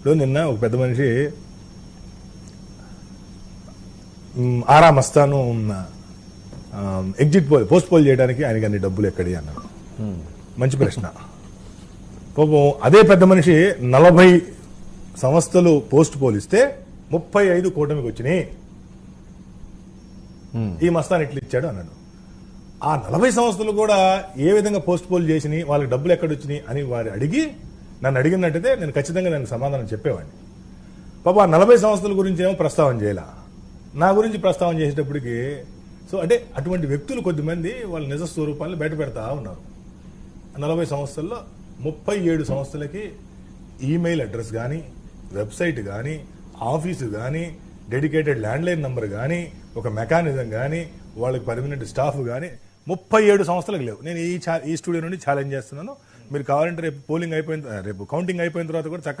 ఇప్పుడు నిన్న ఒక పెద్ద మనిషి Aaraa Mastan exit poll post poll చేయడానికి ఆయనకి అన్ని డబ్బులు ఎక్కడి అన్నాడు. మంచి ప్రశ్న. పాపం అదే పెద్ద మనిషి నలభై సంస్థలు పోస్ట్ పోల్ ఇస్తే ముప్పై ఐదు కూటమికి వచ్చినాయి. ఈ మస్తాన్ ఇట్లా ఇచ్చాడు అన్నాడు. ఆ నలభై సంస్థలు కూడా ఏ విధంగా పోస్ట్ పోల్ చేసినాయి వాళ్ళకి డబ్బులు ఎక్కడ వచ్చినాయి అని వారు అడిగి నన్ను అడిగినట్టయితే నేను ఖచ్చితంగా నేను సమాధానం చెప్పేవాడిని. పాప నలభై సంస్థల గురించి ఏమో ప్రస్తావన చేయాల. నా గురించి ప్రస్తావన చేసేటప్పటికి సో అంటే అటువంటి వ్యక్తులు కొద్దిమంది వాళ్ళ నిజ స్వరూపాలను బయట పెడతా ఉన్నారు. నలభై సంస్థల్లో ముప్పై ఏడు సంస్థలకి ఈమెయిల్ అడ్రస్ కానీ వెబ్సైట్ కానీ ఆఫీసు కానీ డెడికేటెడ్ ల్యాండ్లైన్ నెంబర్ కానీ ఒక మెకానిజం కానీ వాళ్ళకి పర్మనెంట్ స్టాఫ్ కానీ ముప్పై ఏడు సంస్థలకు లేవు. నేను ఈ చా- ఈ స్టూడియో నుండి ఛాలెంజ్ చేస్తున్నాను. మీరు కావాలంటే రేపు పోలింగ్ అయిపోయిన రేపు కౌంటింగ్ అయిపోయిన తర్వాత కూడా చక్కగా